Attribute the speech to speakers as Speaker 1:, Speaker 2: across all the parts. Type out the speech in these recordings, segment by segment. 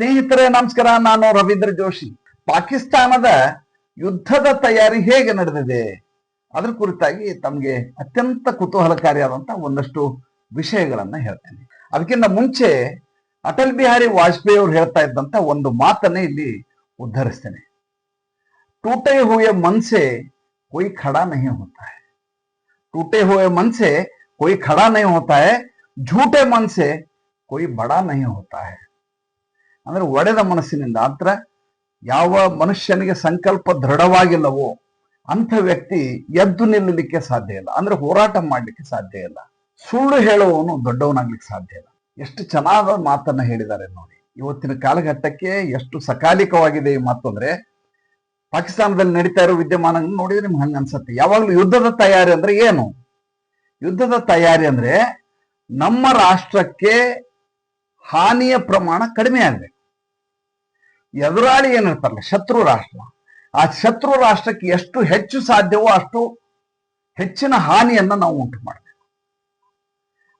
Speaker 1: ಸ್ನೇಹಿತರೆ, ನಮಸ್ಕಾರ. ನಾನು ರವೀಂದ್ರ ಜೋಶಿ. ಪಾಕಿಸ್ತಾನದ ಯುದ್ಧದ ತಯಾರಿ ಹೇಗೆ ನಡೆದಿದೆ? ಅದ್ರ ಕುರಿತಾಗಿ ತಮಗೆ ಅತ್ಯಂತ ಕುತೂಹಲಕಾರಿಯಾದಂತ ಒಂದಷ್ಟು ವಿಷಯಗಳನ್ನ ಹೇಳ್ತೇನೆ. ಅದಕ್ಕಿಂತ ಮುಂಚೆ ಅಟಲ್ ಬಿಹಾರಿ ವಾಜಪೇಯಿ ಅವರು ಹೇಳ್ತಾ ಇದ್ದಂತ ಒಂದು ಮಾತನ್ನೇ ಇಲ್ಲಿ ಉದ್ಧರಿಸ್ತೇನೆ. ಟೂಟೆ ಹೂಯ ಮನ್ಸೆ ಕೊಯ್ ಖಡಾ ನಹಿ ಹೋತಾ ಟೂಟೆ ಹೂಯ ಮನ್ಸೆ ಕೊಯ್ ಖಡಾ ನಹಿ ಹೋತಾ ಝೂಟೆ ಮನ್ಸೆ ಕೊಯ್ से ನಹಿ ಹೋತಾ नहीं ಅಂದ್ರೆ ಒಡೆದ ಮನಸ್ಸಿನಿಂದ ಅಂತರ ಯಾವ ಮನುಷ್ಯನಿಗೆ ಸಂಕಲ್ಪ ದೃಢವಾಗಿಲ್ಲವೋ ಅಂಥ ವ್ಯಕ್ತಿ ಎದ್ದು ನಿಲ್ಲಲಿಕ್ಕೆ ಸಾಧ್ಯ ಇಲ್ಲ. ಅಂದ್ರೆ ಹೋರಾಟ ಮಾಡ್ಲಿಕ್ಕೆ ಸಾಧ್ಯ ಇಲ್ಲ. ಸುಳ್ಳು ಹೇಳುವವನು ದೊಡ್ಡವನಾಗ್ಲಿಕ್ಕೆ ಸಾಧ್ಯ ಇಲ್ಲ. ಎಷ್ಟು ಚೆನ್ನಾದ ಮಾತನ್ನ ಹೇಳಿದ್ದಾರೆ ನೋಡಿ. ಇವತ್ತಿನ ಕಾಲಘಟ್ಟಕ್ಕೆ ಎಷ್ಟು ಸಕಾಲಿಕವಾಗಿದೆ ಈ ಮಾತು ಅಂದ್ರೆ, ಪಾಕಿಸ್ತಾನದಲ್ಲಿ ನಡೀತಾ ಇರೋ ವಿದ್ಯಮಾನ ನೋಡಿದ್ರೆ ನಿಮ್ಗೆ ಹಂಗ ಅನ್ಸತ್ತೆ. ಯಾವಾಗ್ಲೂ ಯುದ್ಧದ ತಯಾರಿ ಅಂದ್ರೆ ಏನು? ಯುದ್ಧದ ತಯಾರಿ ಅಂದ್ರೆ ನಮ್ಮ ರಾಷ್ಟ್ರಕ್ಕೆ ಹಾನಿಯ ಪ್ರಮಾಣ ಕಡಿಮೆ ಆಗ್ಬೇಕು. ಎದುರಾಳಿ ಏನಿರ್ತಾರಲ್ಲ ಶತ್ರು ರಾಷ್ಟ್ರ. ಆ ಶತ್ರು ರಾಷ್ಟ್ರಕ್ಕೆ ಎಷ್ಟು ಹೆಚ್ಚು ಸಾಧ್ಯವೋ ಅಷ್ಟು ಹೆಚ್ಚಿನ ಹಾನಿಯನ್ನ ನಾವು ಉಂಟು ಮಾಡಬೇಕು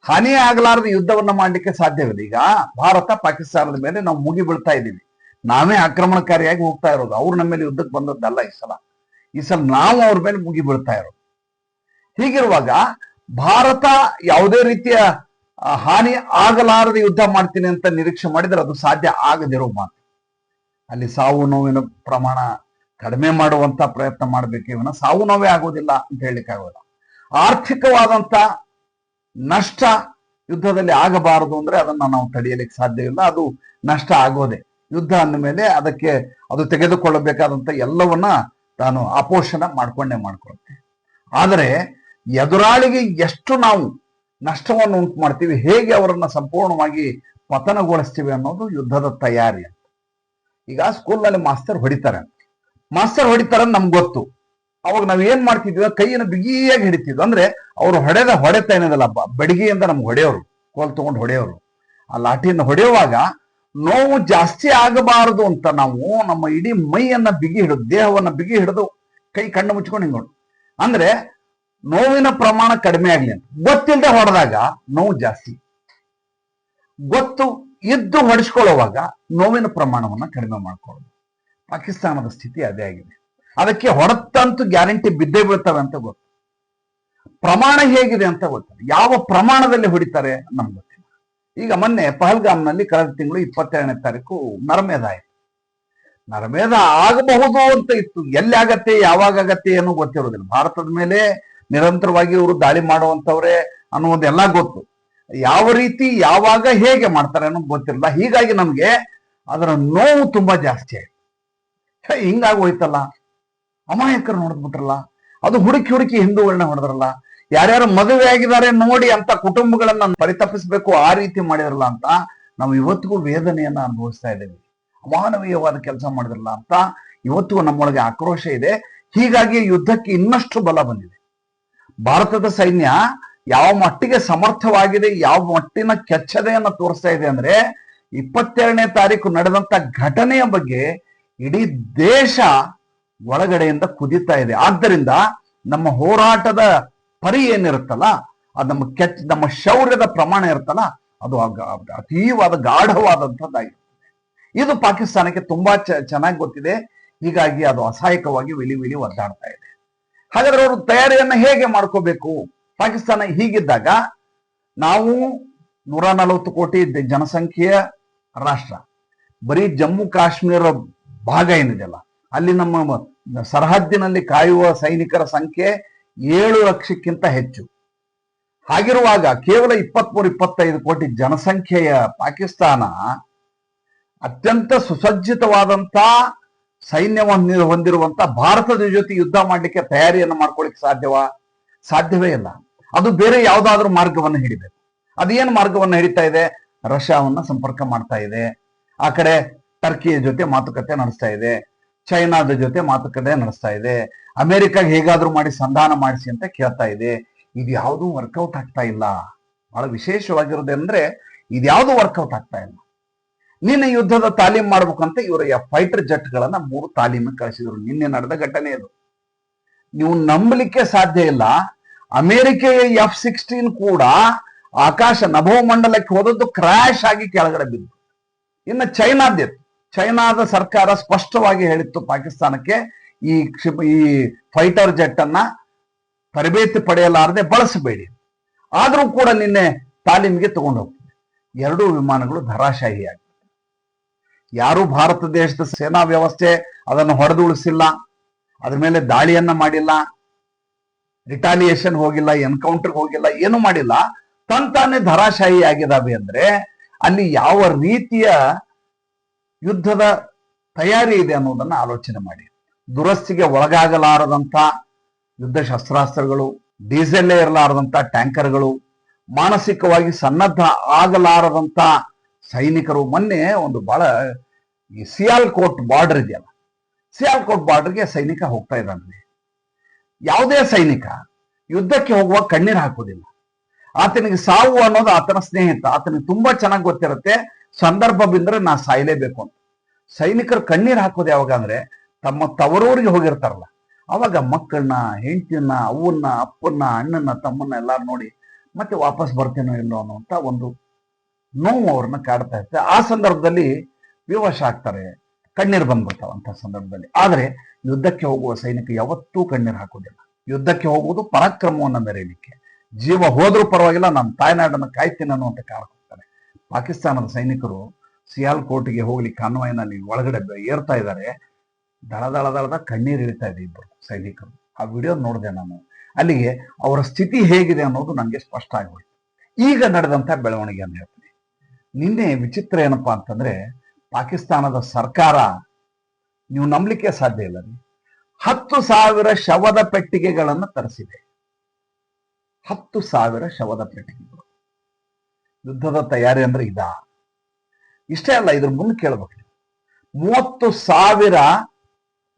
Speaker 1: ಹಾನಿ ಆಗಲಾರದ ಯುದ್ಧವನ್ನ ಮಾಡಲಿಕ್ಕೆ ಸಾಧ್ಯವಿಲ್ಲ. ಈಗ ಭಾರತ ಪಾಕಿಸ್ತಾನದ ಮೇಲೆ ನಾವು ಮುಗಿ ಬೀಳ್ತಾ ಇದ್ದೀವಿ. ನಾವೇ ಆಕ್ರಮಣಕಾರಿಯಾಗಿ ಹೋಗ್ತಾ ಇರೋದು. ಅವ್ರು ನಮ್ಮ ಮೇಲೆ ಯುದ್ಧಕ್ಕೆ ಬಂದದ್ದಲ್ಲ ಈ ಸಲ. ಈ ಸಲ ನಾವು ಅವ್ರ ಮೇಲೆ ಮುಗಿ ಬೀಳ್ತಾ ಇರೋದು. ಹೀಗಿರುವಾಗ ಭಾರತ ಯಾವುದೇ ರೀತಿಯ ಹಾನಿ ಆಗಲಾರದ ಯುದ್ಧ ಮಾಡ್ತೀನಿ ಅಂತ ನಿರೀಕ್ಷೆ ಮಾಡಿದ್ರೆ ಅದು ಸಾಧ್ಯ ಆಗದಿರೋ ಮಾತು. ಅಲ್ಲಿ ಸಾವು ನೋವಿನ ಪ್ರಮಾಣ ಕಡಿಮೆ ಮಾಡುವಂತ ಪ್ರಯತ್ನ ಮಾಡಬೇಕು ಇವನ ಸಾವು ನೋವೇ ಆಗೋದಿಲ್ಲ ಅಂತ ಹೇಳಲಿಕ್ಕೆ ಆರ್ಥಿಕವಾದಂಥ ಆರ್ಥಿಕವಾದಂತ ನಷ್ಟ ಯುದ್ಧದಲ್ಲಿ ಆಗಬಾರದು ಅಂದ್ರೆ ಅದನ್ನ ನಾವು ತಡೆಯಲಿಕ್ಕೆ ಸಾಧ್ಯವಿಲ್ಲ. ಅದು ನಷ್ಟ ಆಗೋದೆ. ಯುದ್ಧ ಅಂದ ಮೇಲೆ ಅದಕ್ಕೆ ಅದು ತೆಗೆದುಕೊಳ್ಳಬೇಕಾದಂತ ಎಲ್ಲವನ್ನ ತಾನು ಅಪೋಷಣ ಮಾಡ್ಕೊಂಡೇ ಮಾಡ್ಕೊಳುತ್ತೆ. ಆದರೆ ಎದುರಾಳಿಗೆ ಎಷ್ಟು ನಾವು ನಷ್ಟವನ್ನು ಉಂಟು ಮಾಡ್ತೀವಿ, ಹೇಗೆ ಅವರನ್ನ ಸಂಪೂರ್ಣವಾಗಿ ಪತನಗೊಳಿಸ್ತೀವಿ ಅನ್ನೋದು ಯುದ್ಧದ ತಯಾರಿ ಈಗ ಸ್ಕೂಲ್ನಲ್ಲಿ ಮಾಸ್ತರ್ ಹೊಡಿತಾರೆ. ಮಾಸ್ತರ್ ಹೊಡಿತಾರ ನಮ್ಗೆ ಗೊತ್ತು. ಅವಾಗ ನಾವ್ ಏನ್ ಮಾಡ್ತಿದ್ವಿ? ಕೈಯನ್ನು ಬಿಗಿಯಾಗಿ ಹಿಡಿತಿದ್ವಿ. ಅಂದ್ರೆ ಅವ್ರು ಹೊಡೆದ ಹೊಡೆತ ಏನದಲ್ಲ ಬಡಿಗೆಯಿಂದ ನಮ್ಗೆ ಹೊಡೆಯೋರು, ಕೋಲ್ ತಗೊಂಡು ಹೊಡೆಯೋರು. ಆ ಲಾಠಿಯನ್ನು ಹೊಡೆಯುವಾಗ ನೋವು ಜಾಸ್ತಿ ಆಗಬಾರದು ಅಂತ ನಾವು ನಮ್ಮ ಇಡೀ ಮೈಯನ್ನ ಬಿಗಿ ಹಿಡಿದು, ದೇಹವನ್ನ ಬಿಗಿ ಹಿಡಿದು ಕೈ ಕಣ್ಣು ಮುಚ್ಕೊಂಡು ಹಿಂಗೊಂಡು ಅಂದ್ರೆ ನೋವಿನ ಪ್ರಮಾಣ ಕಡಿಮೆ ಆಗ್ಲಿ ಅಂತ. ಗೊತ್ತಿಲ್ಲದೆ ಹೊಡೆದಾಗ ನೋವು ಜಾಸ್ತಿ. ಗೊತ್ತು ಇದ್ದು ಹೊಡೆಸ್ಕೊಳ್ಳುವಾಗ ನೋವಿನ ಪ್ರಮಾಣವನ್ನ ಕಡಿಮೆ ಮಾಡ್ಕೊಳ್ಳೋದು. ಪಾಕಿಸ್ತಾನದ ಸ್ಥಿತಿ ಅದೇ ಆಗಿದೆ. ಅದಕ್ಕೆ ಹೊರತಂತೂ ಗ್ಯಾರಂಟಿ ಬಿದ್ದೇ ಬೀಳ್ತವೆ ಅಂತ ಗೊತ್ತು. ಪ್ರಮಾಣ ಹೇಗಿದೆ ಅಂತ ಗೊತ್ತಿಲ್ಲ ಯಾವ ಪ್ರಮಾಣದಲ್ಲಿ ಹೊಡಿತಾರೆ ನಮ್ಗೆ ಗೊತ್ತಿಲ್ಲ. ಈಗ ಮೊನ್ನೆ ಪಹಲ್ಗಾಮ್ನಲ್ಲಿ ಕಳೆದ ತಿಂಗಳು ಇಪ್ಪತ್ತೆರಡನೇ ತಾರೀಕು ನರಮೇಧ ಆಯಿತು ನರಮೇಧ ಆಗಬಹುದು ಅಂತ ಇತ್ತು. ಎಲ್ಲಿ ಆಗತ್ತೆ, ಯಾವಾಗ ಆಗತ್ತೆ ಏನೋ ಗೊತ್ತಿರೋದಿಲ್ಲ ಭಾರತದ ಮೇಲೆ ನಿರಂತರವಾಗಿ ಇವರು ದಾಳಿ ಮಾಡುವಂಥವ್ರೆ ಅನ್ನೋದೆಲ್ಲ ಗೊತ್ತು. ಯಾವ ರೀತಿ, ಯಾವಾಗ ಹೇಗೆ ಮಾಡ್ತಾರೆ ಅನ್ನೋದು ಗೊತ್ತಿರಲ್ಲ ಹೀಗಾಗಿ ನಮ್ಗೆ ಅದರ ನೋವು ತುಂಬಾ ಜಾಸ್ತಿ ಆಯ್ತು. ಹಿಂಗಾಗಿ ಹೋಯ್ತಲ್ಲ. ಅಮಾಯಕರು ನೋಡಿದ್ಬಿಟ್ರಲ್ಲ ಅದು ಹುಡುಕಿ ಹುಡುಕಿ ಹಿಂದೂಗಳನ್ನ ಹೊಡೆದ್ರಲ್ಲ. ಯಾರ್ಯಾರು ಮದುವೆ ಆಗಿದ್ದಾರೆ ನೋಡಿ ಅಂತ ಕುಟುಂಬಗಳನ್ನ ಪರಿತಪಿಸ್ಬೇಕು, ಆ ರೀತಿ ಮಾಡಿದ್ರಲ್ಲ ಅಂತ ನಾವು ಇವತ್ತಿಗೂ ವೇದನೆಯನ್ನ ಅನುಭವಿಸ್ತಾ ಇದ್ದೇವೆ. ಅಮಾನವೀಯವಾದ ಕೆಲಸ ಮಾಡಿದ್ರಲ್ಲ ಅಂತ ಇವತ್ತಿಗೂ ನಮ್ಮೊಳಗೆ ಆಕ್ರೋಶ ಇದೆ. ಹೀಗಾಗಿ ಯುದ್ಧಕ್ಕೆ ಇನ್ನಷ್ಟು ಬಲ ಬಂದಿದೆ. ಭಾರತದ ಸೈನ್ಯ ಯಾವ ಮಟ್ಟಿಗೆ ಸಮರ್ಥವಾಗಿದೆ, ಯಾವ ಮಟ್ಟಿನ ಕೆಚ್ಚದೆಯನ್ನ ತೋರಿಸ್ತಾ ಇದೆ ಅಂದ್ರೆ ಇಪ್ಪತ್ತೆರಡನೇ ತಾರೀಕು ನಡೆದಂತ ಘಟನೆಯ ಬಗ್ಗೆ ಇಡೀ ದೇಶ ಒಳಗಡೆಯಿಂದ ಕುದೀತಾ ಇದೆ. ಆದ್ದರಿಂದ ನಮ್ಮ ಹೋರಾಟದ ಪರಿ ಏನಿರುತ್ತಲ್ಲ, ಅದು ನಮ್ಮ ಕೆಚ್ ನಮ್ಮ ಶೌರ್ಯದ ಪ್ರಮಾಣ ಇರುತ್ತಲ್ಲ, ಅದು ಅತೀವಾದ ಗಾಢವಾದಂಥದ್ದಾಗಿರ್ತದೆ. ಇದು ಪಾಕಿಸ್ತಾನಕ್ಕೆ ತುಂಬಾ ಚೆನ್ನಾಗಿ ಗೊತ್ತಿದೆ. ಹೀಗಾಗಿ ಅದು ಅಸಹಾಯಕವಾಗಿ ವಿಲಿ ವಿಲಿ ಒದ್ದಾಡ್ತಾ ಇದೆ. ಹಾಗಾದ್ರೆ ಅವರು ತಯಾರಿಯನ್ನ ಹೇಗೆ ಮಾಡ್ಕೋಬೇಕು? ಪಾಕಿಸ್ತಾನ ಹೀಗಿದ್ದಾಗ ನಾವು ನೂರ ನಲವತ್ತು ಕೋಟಿ ಜನಸಂಖ್ಯೆಯ ರಾಷ್ಟ್ರ. ಬರೀ ಜಮ್ಮು ಕಾಶ್ಮೀರ ಭಾಗ ಏನಿದೆಯಲ್ಲ, ಅಲ್ಲಿ ನಮ್ಮ ಸರಹದ್ದಿನಲ್ಲಿ ಕಾಯುವ ಸೈನಿಕರ ಸಂಖ್ಯೆ ಏಳು ಲಕ್ಷಕ್ಕಿಂತ ಹೆಚ್ಚು. ಹಾಗಿರುವಾಗ ಕೇವಲ ಇಪ್ಪತ್ಮೂರು, ಇಪ್ಪತ್ತೈದು ಕೋಟಿ ಜನಸಂಖ್ಯೆಯ ಪಾಕಿಸ್ತಾನ ಅತ್ಯಂತ ಸುಸಜ್ಜಿತವಾದಂತ ಸೈನ್ಯವನ್ನು ಹೊಂದಿರುವಂತ ಭಾರತದ ಜೊತೆ ಯುದ್ಧ ಮಾಡಲಿಕ್ಕೆ ತಯಾರಿಯನ್ನು ಮಾಡ್ಕೊಳ್ಳಿಕ್ಕೆ ಸಾಧ್ಯವಾ ಸಾಧ್ಯವೇ ಇಲ್ಲ. ಅದು ಬೇರೆ ಯಾವ್ದಾದ್ರೂ ಮಾರ್ಗವನ್ನು ಹಿಡಿಬೇಕು ಅದೇನು ಮಾರ್ಗವನ್ನು ಹಿಡಿತಾ ಇದೆ? ರಷ್ಯಾವನ್ನ ಸಂಪರ್ಕ ಮಾಡ್ತಾ ಇದೆ. ಆ ಕಡೆ ಟರ್ಕಿಯ ಜೊತೆ ಮಾತುಕತೆ ನಡೆಸ್ತಾ ಇದೆ. ಚೈನಾದ ಜೊತೆ ಮಾತುಕತೆ ನಡೆಸ್ತಾ ಇದೆ. ಅಮೆರಿಕಾಗೆ ಹೇಗಾದ್ರೂ ಮಾಡಿ ಸಂಧಾನ ಮಾಡಿಸಿ ಅಂತ ಕೇಳ್ತಾ ಇದೆ. ಇದು ಯಾವುದು ವರ್ಕೌಟ್ ಆಗ್ತಾ ಇಲ್ಲ. ಬಹಳ ವಿಶೇಷವಾಗಿರೋದಂದ್ರೆ ಇದ್ಯಾವುದು ವರ್ಕೌಟ್ ಆಗ್ತಾ ಇಲ್ಲ. ನಿನ್ನೆ ಯುದ್ಧದ ತಾಲೀಮ್ ಮಾಡ್ಬೇಕಂತ ಇವರ ಫೈಟರ್ ಜೆಟ್ಗಳನ್ನ ಮೂರು ತಾಲೀಮು ಕಳಿಸಿದ್ರು. ನಿನ್ನೆ ನಡೆದ ಘಟನೆ ಇದು. ನೀವು ನಂಬಲಿಕ್ಕೆ ಸಾಧ್ಯ ಇಲ್ಲ. ಅಮೆರಿಕೆಯ ಎಫ್ ಸಿಕ್ಸ್ಟೀನ್ ಕೂಡ ಆಕಾಶ ನಭೋಮಂಡಲಕ್ಕೆ ಹೋದದ್ದು ಕ್ರಾಶ್ ಆಗಿ ಕೆಳಗಡೆ ಬಿದ್ದು. ಇನ್ನು ಚೈನಾದ್ದಿತ್ತು ಚೈನಾದ ಸರ್ಕಾರ ಸ್ಪಷ್ಟವಾಗಿ ಹೇಳಿತ್ತು ಪಾಕಿಸ್ತಾನಕ್ಕೆ ಈ ಕ್ಷಿಪ, ಈ ಫೈಟರ್ ಜೆಟ್ ಅನ್ನ ತರಬೇತಿ ಪಡೆಯಲಾರದೆ ಬಳಸಬೇಡಿ. ಆದರೂ ಕೂಡ ನಿನ್ನೆ ತಾಲೀಮಿಗೆ ತಗೊಂಡು ಹೋಗ್ತದೆ ಎರಡೂ ವಿಮಾನಗಳು ಧರಾಶಾಹಿಯಾಗಿ ಯಾರು ಭಾರತ ದೇಶದ ಸೇನಾ ವ್ಯವಸ್ಥೆ ಅದನ್ನು ಹೊಡೆದುಳಿಸಿಲ್ಲ ಅದ್ರ ಮೇಲೆ ದಾಳಿಯನ್ನ ಮಾಡಿಲ್ಲ. ರಿಟಾಲಿಯೇಷನ್ ಹೋಗಿಲ್ಲ, ಎನ್ಕೌಂಟರ್ ಹೋಗಿಲ್ಲ, ಏನು ಮಾಡಿಲ್ಲ. ತಂತಾನೆ ಧರಾಶಾಹಿ ಆಗಿದ್ದಾವೆ ಅಂದ್ರೆ ಅಲ್ಲಿ ಯಾವ ರೀತಿಯ ಯುದ್ಧದ ತಯಾರಿ ಇದೆ ಅನ್ನೋದನ್ನ ಆಲೋಚನೆ ಮಾಡಿ. ದುರಸ್ತಿಗೆ ಒಳಗಾಗಲಾರದಂತ ಯುದ್ಧ ಶಸ್ತ್ರಾಸ್ತ್ರಗಳು ಡೀಸೆಲ್ ಇರಲಾರದಂತ ಟ್ಯಾಂಕರ್ಗಳು, ಮಾನಸಿಕವಾಗಿ ಸನ್ನದ್ಧ ಆಗಲಾರದಂತ ಸೈನಿಕರು. ಮೊನ್ನೆ ಒಂದು ಬಹಳ ಈ ಸಿಯಾಲ್ಕೋಟ್ ಬಾರ್ಡರ್ ಇದೆಯಲ್ಲ ಸಿಯಾಲ್ಕೋಟ್ ಬಾರ್ಡರ್ಗೆ ಸೈನಿಕ ಹೋಗ್ತಾ ಇದ್ದಾನೆ. ಯಾವುದೇ ಸೈನಿಕ ಯುದ್ಧಕ್ಕೆ ಹೋಗುವ ಕಣ್ಣೀರು ಹಾಕೋದಿಲ್ಲ ಆತನಿಗೆ ಸಾವು ಅನ್ನೋದು ಆತನ ಸ್ನೇಹಿತ, ಆತನಿಗೆ ತುಂಬಾ ಚೆನ್ನಾಗಿ ಗೊತ್ತಿರುತ್ತೆ, ಸಂದರ್ಭ ಬಿಂದ್ರೆ ನಾ ಸಾಯಲೇಬೇಕು ಅಂತ. ಸೈನಿಕರು ಕಣ್ಣೀರು ಹಾಕೋದು ಯಾವಾಗ ಅಂದ್ರೆ ತಮ್ಮ ತವರೂರಿಗೆ ಹೋಗಿರ್ತಾರಲ್ಲ, ಅವಾಗ ಮಕ್ಕಳನ್ನ ಹೆಂಡತಿಯನ್ನ, ಅವ್ವನ್ನ, ಅಪ್ಪನ್ನ ಅಣ್ಣನ ತಮ್ಮನ್ನ ಎಲ್ಲಾರು ನೋಡಿ ಮತ್ತೆ ವಾಪಸ್ ಬರ್ತೇನೋ ಇಲ್ಲೋ ಅನ್ನುವಂತ ಒಂದು ನೋವು ಅವ್ರನ್ನ ಕಾಡ್ತಾ ಇರುತ್ತೆ. ಆ ಸಂದರ್ಭದಲ್ಲಿ ವಿವಶ ಆಗ್ತಾರೆ. ಕಣ್ಣೀರು ಬಂದ್ಬಿಡ್ತಾವ ಅಂತ ಸಂದರ್ಭದಲ್ಲಿ. ಆದರೆ ಯುದ್ಧಕ್ಕೆ ಹೋಗುವ ಸೈನಿಕ ಯಾವತ್ತೂ ಕಣ್ಣೀರು ಹಾಕೋದಿಲ್ಲ. ಯುದ್ಧಕ್ಕೆ ಹೋಗುವುದು ಪರಾಕ್ರಮವನ್ನು ಮೆರೆಯಲಿಕ್ಕೆ. ಜೀವ ಹೋದ್ರೂ ಪರವಾಗಿಲ್ಲ ನಮ್ಮ ತಾಯ್ನಾಡನ್ನು ಕಾಯ್ತೀನಿ ಅನ್ನುವಂತ ಕಾರಣ ಪಾಕಿಸ್ತಾನದ ಸೈನಿಕರು ಸಿಯಾಲ್ಕೋಟ್ಗೆ ಹೋಗ್ಲಿಕ್ಕೆ ಕಾನ್ವಾಯ್ನಲ್ಲಿ ಒಳಗಡೆ ಏರ್ತಾ ಇದ್ದಾರೆ. ದಳ ದಳ ದಳದ ಕಣ್ಣೀರು ಇಳಿತಾ ಇದೆ ಇಬ್ಬರು ಸೈನಿಕರು. ಆ ವಿಡಿಯೋ ನೋಡಿದೆ ನಾನು. ಅಲ್ಲಿಗೆ ಅವರ ಸ್ಥಿತಿ ಹೇಗಿದೆ ಅನ್ನೋದು ನನಗೆ ಸ್ಪಷ್ಟ ಆಗೋಯ್ತು ಈಗ ನಡೆದಂತ ಬೆಳವಣಿಗೆ ಅಂತ ಹೇಳ್ತೀನಿ. ನಿನ್ನೆ ವಿಚಿತ್ರ ಏನಪ್ಪಾ ಅಂತಂದ್ರೆ ಪಾಕಿಸ್ತಾನದ ಸರ್ಕಾರ, ನೀವು ನಂಬಲಿಕ್ಕೆ ಸಾಧ್ಯ ಇಲ್ಲ ಹತ್ತು ಸಾವಿರ ಶವದ ಪೆಟ್ಟಿಗೆಗಳನ್ನು ತರಿಸಿದೆ. ಹತ್ತು ಸಾವಿರ ಶವದ ಪೆಟ್ಟಿಗೆಗಳು. ಯುದ್ಧದ ತಯಾರಿ ಅಂದ್ರೆ ಇದಾ? ಇಷ್ಟೇ ಅಲ್ಲ, ಇದ್ರ ಮುಂದೆ ಕೇಳಬೇಕು. ಮೂವತ್ತು ಸಾವಿರ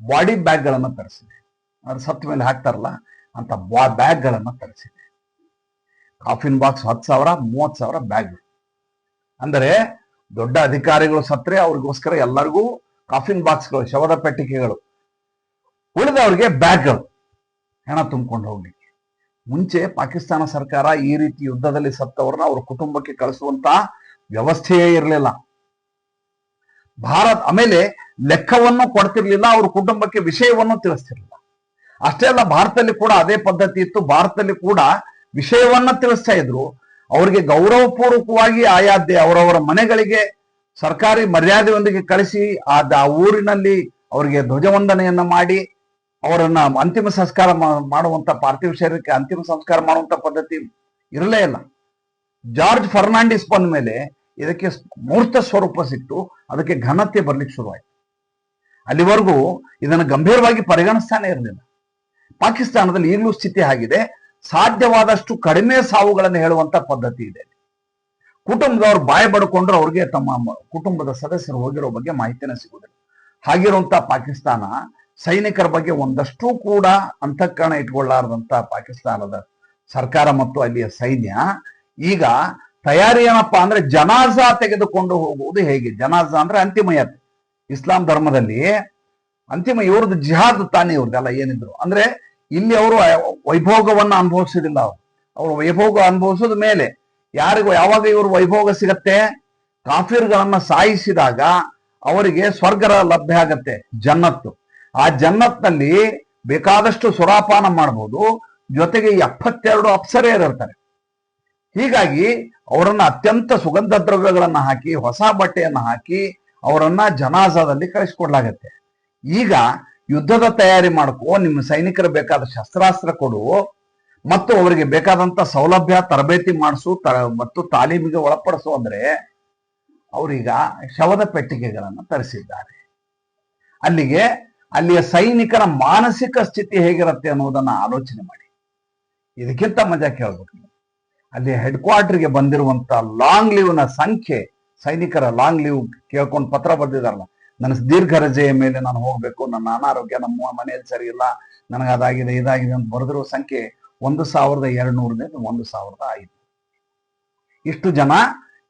Speaker 1: ಬಾಡಿ ಬ್ಯಾಗ್ಗಳನ್ನು ತರಿಸಿದೆ. ಅಂದ್ರೆ ಸತ್ತ ಮೇಲೆ ಹಾಕ್ತಾರಲ್ಲ, ಅಂತ ಬಾ ಬ್ಯಾಗ್ಗಳನ್ನು ತರಿಸಿದೆ. ಕಾಫಿನ್ ಬಾಕ್ಸ್ ಹತ್ತು ಸಾವಿರ, ಮೂವತ್ತು ಸಾವಿರ ಬ್ಯಾಗ್ ಅಂದರೆ ದೊಡ್ಡ ಅಧಿಕಾರಿಗಳು ಸತ್ರೆ ಅವ್ರಿಗೋಸ್ಕರ ಎಲ್ಲರಿಗೂ ಕಾಫಿನ್ ಬಾಕ್ಸ್ಗಳು ಶವದ ಪೆಟ್ಟಿಗೆಗಳು, ಉಳಿದವ್ರಿಗೆ ಬ್ಯಾಗ್ಗಳು. ಹೆಣ ತುಂಬಿಕೊಂಡು ಹೋಗ್ಲಿಕ್ಕೆ. ಮುಂಚೆ ಪಾಕಿಸ್ತಾನ ಸರ್ಕಾರ ಈ ರೀತಿ ಯುದ್ಧದಲ್ಲಿ ಸತ್ತವ್ರನ್ನ ಅವ್ರ ಕುಟುಂಬಕ್ಕೆ ಕಳಿಸುವಂತ ವ್ಯವಸ್ಥೆಯೇ ಇರಲಿಲ್ಲ. ಭಾರತ್ ಆಮೇಲೆ ಲೆಕ್ಕವನ್ನು ಕೊಡ್ತಿರ್ಲಿಲ್ಲ, ಅವ್ರ ಕುಟುಂಬಕ್ಕೆ ವಿಷಯವನ್ನು ತಿಳಿಸ್ತಿರ್ಲಿಲ್ಲ. ಅಷ್ಟೇ ಅಲ್ಲ, ಭಾರತದಲ್ಲಿ ಕೂಡ ಅದೇ ಪದ್ಧತಿ ಇತ್ತು. ಭಾರತದಲ್ಲಿ ಕೂಡ ವಿಷಯವನ್ನ ತಿಳಿಸ್ತಾ ಇದ್ರು. ಅವರಿಗೆ ಗೌರವಪೂರ್ವಕವಾಗಿ ಆಯಾ ದೇ- ಅವರವರ ಮನೆಗಳಿಗೆ ಸರ್ಕಾರಿ ಮರ್ಯಾದೆಯೊಂದಿಗೆ ಕಳಿಸಿ ಆ ಊರಿನಲ್ಲಿ ಅವರಿಗೆ ಧ್ವಜವಂದನೆಯನ್ನ ಮಾಡಿ ಅವರನ್ನ ಅಂತಿಮ ಸಂಸ್ಕಾರ ಮಾಡುವಂತ ಪಾರ್ಥಿವ ಶರೀರಕ್ಕೆ ಅಂತಿಮ ಸಂಸ್ಕಾರ ಮಾಡುವಂತ ಪದ್ಧತಿ ಇರಲೇ ಇಲ್ಲ. ಜಾರ್ಜ್ ಫರ್ನಾಂಡಿಸ್ ಬಂದ ಮೇಲೆ ಇದಕ್ಕೆ ಮೂರ್ತ ಸ್ವರೂಪ ಸಿಕ್ತು. ಅದಕ್ಕೆ ಘನತೆ ಬರ್ಲಿಕ್ಕೆ ಶುರುವಾಯಿತು. ಅಲ್ಲಿವರೆಗೂ ಇದನ್ನು ಗಂಭೀರವಾಗಿ ಪರಿಗಣಿಸ್ತಾನೆ ಇರಲಿಲ್ಲ. ಪಾಕಿಸ್ತಾನದಲ್ಲಿ ಈಗಲೂ ಸ್ಥಿತಿ ಆಗಿದೆ. ಸಾಧ್ಯವಾದಷ್ಟು ಕಡಿಮೆ ಸಾವುಗಳನ್ನು ಹೇಳುವಂತ ಪದ್ಧತಿ ಇದೆ. ಕುಟುಂಬದವ್ರು ಬಾಯಿ ಬಡ್ಕೊಂಡ್ರೆ ಅವ್ರಿಗೆ ತಮ್ಮ ಕುಟುಂಬದ ಸದಸ್ಯರು ಹೋಗಿರೋ ಬಗ್ಗೆ ಮಾಹಿತಿನೇ ಸಿಗುದಿಲ್ಲ ಹಾಗಿರುವಂತ ಪಾಕಿಸ್ತಾನ ಸೈನಿಕರ ಬಗ್ಗೆ ಒಂದಷ್ಟು ಕೂಡ ಅಂತಃಕರಣ ಇಟ್ಕೊಳ್ಳಾರದಂತ ಪಾಕಿಸ್ತಾನದ ಸರ್ಕಾರ ಮತ್ತು ಅಲ್ಲಿಯ ಸೈನ್ಯ ಈಗ ತಯಾರಿ ಏನಪ್ಪಾ ಅಂದ್ರೆ ಜನಾಜಾ ತೆಗೆದುಕೊಂಡು ಹೋಗುವುದು ಹೇಗೆ? ಜನಾಜಾ ಅಂದ್ರೆ ಅಂತಿಮ ಯಾತ್ರೆ ಇಸ್ಲಾಂ ಧರ್ಮದಲ್ಲಿ ಅಂತಿಮ ಇವ್ರದ್ದು ಜಿಹಾದ್ ತಾನೇ ಇವ್ರದ್ದೆಲ್ಲ ಏನಿದ್ರು. ಅಂದ್ರೆ ಇಲ್ಲಿ ಅವರು ವೈಭೋಗವನ್ನ ಅನುಭವಿಸೋದಿಲ್ಲ ಅವರು. ಅವರು ವೈಭೋಗ ಅನುಭವಿಸೋದ ಮೇಲೆ ಯಾರಿಗೂ ಯಾವಾಗ ಇವರು ವೈಭೋಗ ಸಿಗತ್ತೆ? ಕಾಫಿರ್ಗಳನ್ನ ಸಾಯಿಸಿದಾಗ ಅವರಿಗೆ ಸ್ವರ್ಗರ ಲಭ್ಯ ಆಗತ್ತೆ, ಜನ್ನತ್ತು. ಆ ಜನ್ನತ್ನಲ್ಲಿ ಬೇಕಾದಷ್ಟು ಸುರಾಪಾನ ಮಾಡಬಹುದು ಜೊತೆಗೆ ಎಪ್ಪತ್ತೆರಡು ಅಪ್ಸರೆಯರು ಇರ್ತಾರೆ ಹೀಗಾಗಿ ಅವರನ್ನ ಅತ್ಯಂತ ಸುಗಂಧ ದ್ರವ್ಯಗಳನ್ನ ಹಾಕಿ, ಹೊಸ ಬಟ್ಟೆಯನ್ನ ಹಾಕಿ, ಅವರನ್ನ ಜನಾಜಾದಲ್ಲಿ ಕಳಿಸ್ಕೊಡ್ಲಾಗತ್ತೆ. ಈಗ ಯುದ್ಧದ ತಯಾರಿ ಮಾಡ್ಕೋ ನಿಮ್ಮ ಸೈನಿಕರು ಬೇಕಾದ ಶಸ್ತ್ರಾಸ್ತ್ರ ಕೊಡು, ಮತ್ತು ಅವರಿಗೆ ಬೇಕಾದಂತ ಸೌಲಭ್ಯ, ತರಬೇತಿ ಮಾಡಿಸು, ತ, ಮತ್ತು ತಾಲೀಮಿಗೆ ಒಳಪಡಿಸು ಅಂದ್ರೆ, ಅವರೀಗ ಶವದ ಪೆಟ್ಟಿಗೆಗಳನ್ನು ತರಿಸಿದ್ದಾರೆ. ಅಲ್ಲಿಗೆ, ಅಲ್ಲಿಯ ಸೈನಿಕರ ಮಾನಸಿಕ ಸ್ಥಿತಿ ಹೇಗಿರುತ್ತೆ ಅನ್ನೋದನ್ನ ಆಲೋಚನೆ ಮಾಡಿ. ಇದಕ್ಕಿಂತ ಮಜಾ ಕೇಳ್ಬೇಕು ಅಲ್ಲಿ ಹೆಡ್ ಕ್ವಾರ್ಟರ್ಗೆ ಬಂದಿರುವಂತ ಲಾಂಗ್ ಲೀವ್ನ ಸಂಖ್ಯೆ, ಸೈನಿಕರ ಲಾಂಗ್ ಲೀವ್ ಕೇಳ್ಕೊಂಡು ಪತ್ರ ಬರೆದಿದಾರಲ್ಲ ನನ್ನ ದೀರ್ಘ ರಜೆಯ ಮೇಲೆ ನಾನು ಹೋಗ್ಬೇಕು. ನನ್ನ ಅನಾರೋಗ್ಯ, ನಮ್ಮ ಮನೆಯಲ್ಲಿ ಸರಿ ಇಲ್ಲ. ನನಗೆ ಅದಾಗಿದೆ ಇದಾಗಿದೆ ಅಂತ ಬರೆದಿರೋ ಸಂಖ್ಯೆ ಒಂದು ಸಾವಿರದ ಎರಡು ಒಂದು ಸಾವಿರದ ಐದು ಇಷ್ಟು ಜನ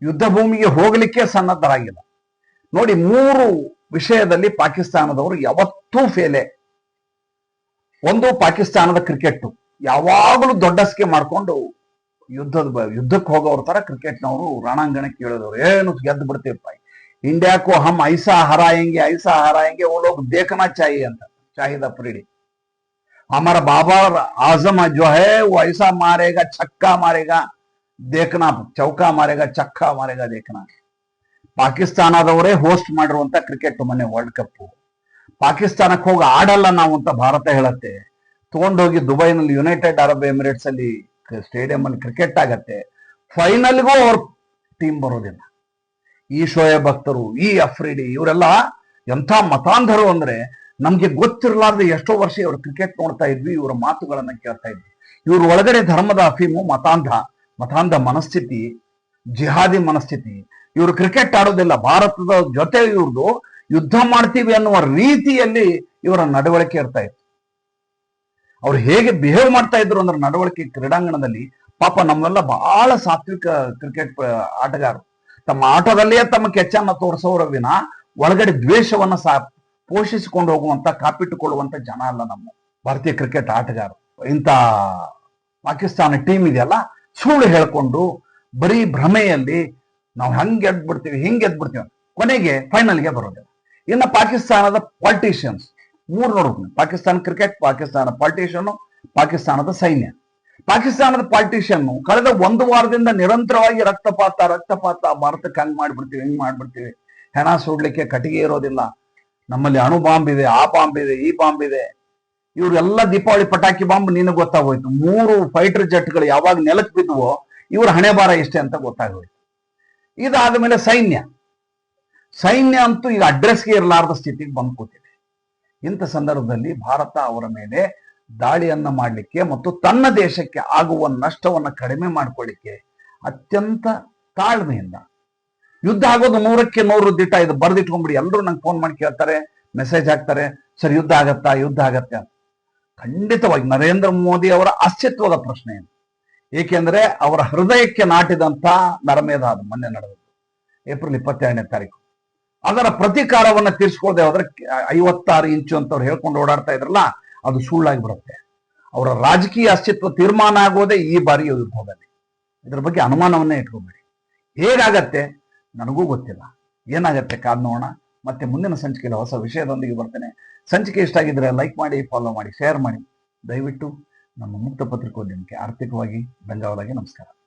Speaker 1: ಯುದ್ಧ ಭೂಮಿಗೆ ಹೋಗಲಿಕ್ಕೆ ಸನ್ನದ್ಧರಾಗಿಲ್ಲ. ನೋಡಿ, ಮೂರು ವಿಷಯದಲ್ಲಿ ಪಾಕಿಸ್ತಾನದವರು ಯಾವತ್ತೂ ಫೇಲೆ ಒಂದು, ಪಾಕಿಸ್ತಾನದ ಕ್ರಿಕೆಟ್ ಯಾವಾಗಲೂ ದೊಡ್ಡಸ್ಕೆ ಮಾಡಿಕೊಂಡು ಯುದ್ಧದ ಯುದ್ಧಕ್ಕೆ ಹೋಗೋರ ತರ ಕ್ರಿಕೆಟ್ನವರು ರಣಾಂಗಣಕ್ಕೆ ಇಳಿದವರು. ಏನು ಗೆದ್ದು ಬಿಡ್ತೀವಪ್ಪ इंडिया को हम ऐसा हराएंगे ऐसा हराएंगे वो लोग देखना चाहिए ಅಂತ शाहिद ಪ್ರೀಡಿ. हमारा ಬಾಬಾ आजम जो है वो ऐसा मारेगा छक्का मारेगा देखना ಚೌಕ ಮಾರೇಗ ಚಕ್ಕ ಮಾರೇಗ ದೇಖನ. ಪಾಕಿಸ್ತಾನದವರೇ ಹೋಸ್ಟ್ ಮಾಡಿರುವಂತ ಕ್ರಿಕೆಟ್ ಮೊನ್ನೆ ವರ್ಲ್ಡ್ ಕಪ್ ಪಾಕಿಸ್ತಾನಕ್ಕೆ ಹೋಗಿ ಆಡಲ್ಲ ನಾವು ಅಂತ ಭಾರತ ಹೇಳತ್ತೆ. ತಗೊಂಡೋಗಿ ದುಬೈನಲ್ಲಿ ಯುನೈಟೆಡ್ ಅರಬ್ ಎಮಿರೇಟ್ಸ್ ಅಲ್ಲಿ ಸ್ಟೇಡಿಯಂ ಅಲ್ಲಿ ಕ್ರಿಕೆಟ್ ಆಗತ್ತೆ. ಫೈನಲ್ಗೂ ಅವ್ರ ಟೀಮ್ ಬರೋದಿಲ್ಲ. ಈ ಶೋಯ ಭಕ್ತರು, ಈ ಅಫ್ರಿಡಿ ಇವರೆಲ್ಲ ಎಂಥ ಮತಾಂಧರು ಅಂದ್ರೆ ನಮ್ಗೆ ಗೊತ್ತಿರಲಾರ್ದೆ ಎಷ್ಟೋ ವರ್ಷ ಇವರು ಕ್ರಿಕೆಟ್ ನೋಡ್ತಾ ಇದ್ವಿ, ಇವರ ಮಾತುಗಳನ್ನ ಕೇಳ್ತಾ ಇದ್ವಿ. ಇವ್ರ ಒಳಗಡೆ ಧರ್ಮದ ಅಫೀಮು ಮತಾಂಧ ಮತಾಂಧ ಮನಸ್ಥಿತಿ, ಜಿಹಾದಿ ಮನಸ್ಥಿತಿ. ಇವರು ಕ್ರಿಕೆಟ್ ಆಡೋದಿಲ್ಲ, ಭಾರತದ ಜೊತೆ ಇವ್ರದು ಯುದ್ಧ ಮಾಡ್ತೀವಿ ಅನ್ನುವ ರೀತಿಯಲ್ಲಿ ಇವರ ನಡವಳಿಕೆ ಇರ್ತಾ ಇತ್ತು. ಅವ್ರು ಹೇಗೆ ಬಿಹೇವ್ ಮಾಡ್ತಾ ಇದ್ರು ಅಂದ್ರೆ ನಡವಳಿಕೆ ಕ್ರೀಡಾಂಗಣದಲ್ಲಿ ಪಾಪ ನಮ್ಮೆಲ್ಲ ಬಹಳ ಸಾತ್ವಿಕ ಕ್ರಿಕೆಟ್ ಆಟಗಾರರು. ತಮ್ಮ ಆಟೋದಲ್ಲೇ ತಮ್ಮ ಕೆಚ್ಚನ್ನ ತೋರಿಸೋರ ವಿನ ಒಳಗಡೆ ದ್ವೇಷವನ್ನ ಸಾ ಪೋಷಿಸಿಕೊಂಡು ಹೋಗುವಂತ, ಕಾಪಿಟ್ಟುಕೊಳ್ಳುವಂತ ಜನ ಅಲ್ಲ ನಮ್ಮ ಭಾರತೀಯ ಕ್ರಿಕೆಟ್ ಆಟಗಾರರು ಇಂಥ ಪಾಕಿಸ್ತಾನ ಟೀಮ್ ಇದೆಯಲ್ಲ, ಸುಳ್ಳು ಹೇಳ್ಕೊಂಡು ಬರೀ ಭ್ರಮೆಯಲ್ಲಿ ನಾವು ಹಂಗೆ ಎದ್ಬಿಡ್ತೀವಿ, ಹಿಂಗೆ ಎದ್ಬಿಡ್ತೀವಿ ಕೊನೆಗೆ ಫೈನಲ್ಗೆ ಬರೋದಿಲ್ಲ ಇನ್ನು ಪಾಕಿಸ್ತಾನದ ಪಾಲಿಟಿಷಿಯನ್ಸ್ ಮೂರು ನೋಡ್ಬೇಕು ಪಾಕಿಸ್ತಾನ ಕ್ರಿಕೆಟ್ ಪಾಕಿಸ್ತಾನ ಪಾಲಿಟಿಷಿಯನ್ ಪಾಕಿಸ್ತಾನದ ಸೈನ್ಯ. ಪಾಕಿಸ್ತಾನದ ಪಾಲಿಟಿಷಿಯನ್ ಕಳೆದ ಒಂದು ವಾರದಿಂದ ನಿರಂತರವಾಗಿ ರಕ್ತಪಾತ ರಕ್ತಪಾತ ಭಾರತಕ್ಕೆ ಹಂಗ್ ಮಾಡ್ಬಿಡ್ತೀವಿ, ಹಿಂಗ್ ಮಾಡ್ಬಿಡ್ತೀವಿ. ಹೆಣ ಸುಡ್ಲಿಕ್ಕೆ ಕಟ್ಟಿಗೆ ಇರೋದಿಲ್ಲ. ನಮ್ಮಲ್ಲಿ ಅಣು ಬಾಂಬ್ ಇದೆ, ಆ ಬಾಂಬ್ ಇದೆ, ಈ ಬಾಂಬ್ ಇದೆ. ಇವರೆಲ್ಲ ದೀಪಾವಳಿ ಪಟಾಕಿ ಬಾಂಬ್ ನಿನಗೆ ಗೊತ್ತಾಗೋಯ್ತು. ಮೂರು ಫೈಟರ್ ಜೆಟ್ಗಳು ಯಾವಾಗ ನೆಲಕ್ಕೆ ಬಿದ್ದುವೋ ಇವ್ರ ಹಣೆ ಬಾರ ಇಷ್ಟೇ ಅಂತ ಗೊತ್ತಾಗೋಯ್ತು. ಇದಾದ ಮೇಲೆ ಸೈನ್ಯ. ಸೈನ್ಯ ಅಂತೂ ಈಗ ಅಡ್ರೆಸ್ಗೆ ಇರಲಾರದ ಸ್ಥಿತಿಗೆ ಬಂದು ಕೂತಿದೆ ಇಂಥ ಸಂದರ್ಭದಲ್ಲಿ ಭಾರತ ಅವರ ಮೇಲೆ ದಾಳಿಯನ್ನ ಮಾಡಲಿಕ್ಕೆ ಮತ್ತು ತನ್ನ ದೇಶಕ್ಕೆ ಆಗುವ ನಷ್ಟವನ್ನ ಕಡಿಮೆ ಮಾಡ್ಕೊಳ್ಳಿಕ್ಕೆ ಅತ್ಯಂತ ತಾಳ್ಮೆಯಿಂದ. ಯುದ್ಧ ಆಗೋದು ನೂರಕ್ಕೆ ನೂರು ದಿಟ ಇದು ಬರೆದಿಟ್ಕೊಂಡ್ಬಿಡಿ ಎಲ್ಲರೂ ನಂಗೆ ಫೋನ್ ಮಾಡಿ ಕೇಳ್ತಾರೆ ಮೆಸೇಜ್ ಹಾಕ್ತಾರೆ, ಸರ್, ಯುದ್ಧ ಆಗತ್ತಾ, ಯುದ್ಧ ಆಗತ್ತೆ? ಅಂತ. ಖಂಡಿತವಾಗಿ ನರೇಂದ್ರ ಮೋದಿ ಅವರ ಅಸ್ತಿತ್ವದ ಪ್ರಶ್ನೆ ಏನು ಏಕೆಂದ್ರೆ ಅವರ ಹೃದಯಕ್ಕೆ ನಾಟಿದಂತ ನರಮೇಧ ಅದು ಮೊನ್ನೆ ನಡೆದದ್ದು ಏಪ್ರಿಲ್ ಇಪ್ಪತ್ತೆರಡನೇ ತಾರೀಕು. ಅದರ ಪ್ರತೀಕಾರವನ್ನ ತೀರ್ಸ್ಕೊಳ್ಳದೆ ಹೋದ್ರೆ ಐವತ್ತಾರು ಇಂಚು ಅಂತ ಅವ್ರು ಹೇಳ್ಕೊಂಡು ಓಡಾಡ್ತಾ ಇದ್ರಲ್ಲ ಅದು ಸುಳ್ಳಾಗಿ ಬರುತ್ತೆ ಅವರ ರಾಜಕೀಯ ಅಸ್ತಿತ್ವ ತೀರ್ಮಾನ ಆಗೋದೇ ಈ ಬಾರಿ ಯುದ್ಧದಲ್ಲಿ. ಇದ್ರ ಬಗ್ಗೆ ಅನುಮಾನವನ್ನೇ ಇಟ್ಕೋಬೇಡಿ. ಹೇಗಾಗತ್ತೆ? ನನಗೂ ಗೊತ್ತಿಲ್ಲ. ಏನಾಗತ್ತೆ ಕಾದ್ ನೋಡೋಣ. ಮತ್ತೆ ಮುಂದಿನ ಸಂಚಿಕೆಯಲ್ಲಿ ಹೊಸ ವಿಷಯದೊಂದಿಗೆ ಬರ್ತೇನೆ. ಸಂಚಿಕೆ ಇಷ್ಟ ಆಗಿದ್ರೆ ಲೈಕ್ ಮಾಡಿ ಫಾಲೋ ಮಾಡಿ ಶೇರ್ ಮಾಡಿ. ದಯವಿಟ್ಟು ನಮ್ಮ ಮುಕ್ತ ಪತ್ರಿಕೋದ್ಯಮಕ್ಕೆ ಆರ್ಥಿಕವಾಗಿ ಬೆಂಗಾವಲಾಗಿ ನಮಸ್ಕಾರ.